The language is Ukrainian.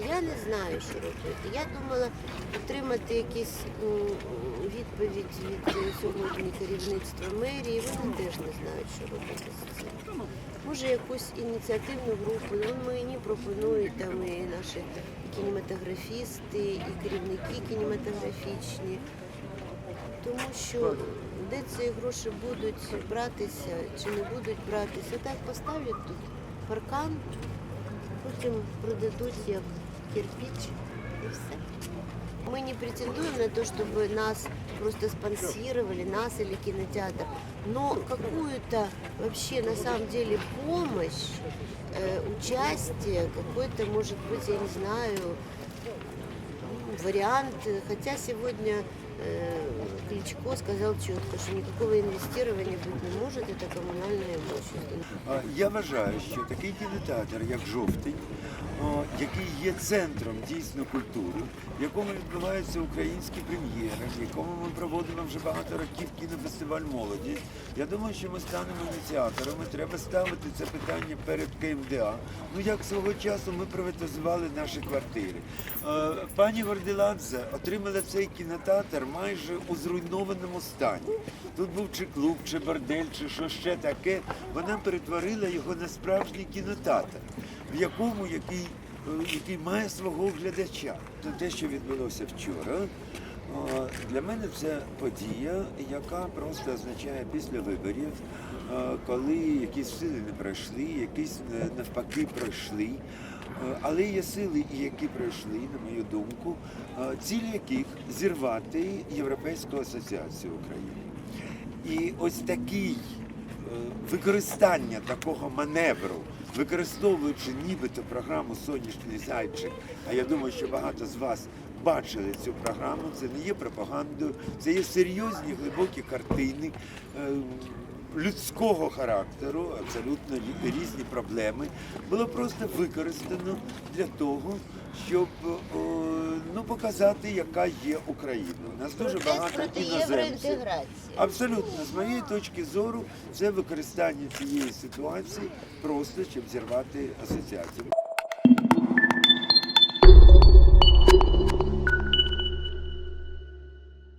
знаю, що робити. Я думала отримати якісь відповідь від е, сьогодні керівництва мерії. Вони теж не знають, що робити з цим. Може, якусь ініціативну групу. Ну, мені пропонують там і наші кінематографісти, і керівники кінематографічні. Тому що де ці гроші будуть братися чи не будуть братися, так поставлять тут паркан, потім продадуть як кирпич і все. Мы не претендуем на то, чтобы нас просто спонсировали, нас или кинотеатр, но какую-то вообще на самом деле помощь, э, участие, какой-то, может быть, я не знаю, м, вариант. Хотя сегодня э, Кличко сказал четко, что никакого инвестирования быть не может, это коммунальное имущество. А, Я вважаю, що такий кінотеатр, як жовтий, який є центром дійсно культури, в якому відбуваються українські прем'єри, в якому ми проводимо вже багато років кінофестиваль молоді. Я думаю, що ми станемо ініціаторами. Треба ставити це питання перед КМДА. Ну як свого часу ми приватизували наші квартири. Пані Горділадзе отримала цей кінотеатр майже у зруйнованому стані. Тут був чи клуб, чи бордель, чи що ще таке. Вона перетворила його на справжній кінотеатр, в якому який, е, який має свого глядача. Те, що відбулося вчора, для мене це подія, яка просто означає після виборів, коли якісь сили не пройшли, якісь е, навпаки пройшли. Але є сили, які пройшли, на мою думку, ціль яких зірвати Європейську асоціацію України. І ось такий е, використання такого маневру, використовуючи нібито програму Сонячний зайчик, а я думаю, що багато з вас бачили цю програму, це не є пропагандою, це є серйозні глибокі картини. Людського характеру, абсолютно різні проблеми, було просто використано для того, щоб ну, показати, яка є Україна. У нас дуже багато іноземців. Абсолютно, з моєї точки зору, це використання цієї ситуації просто щоб зірвати асоціацію.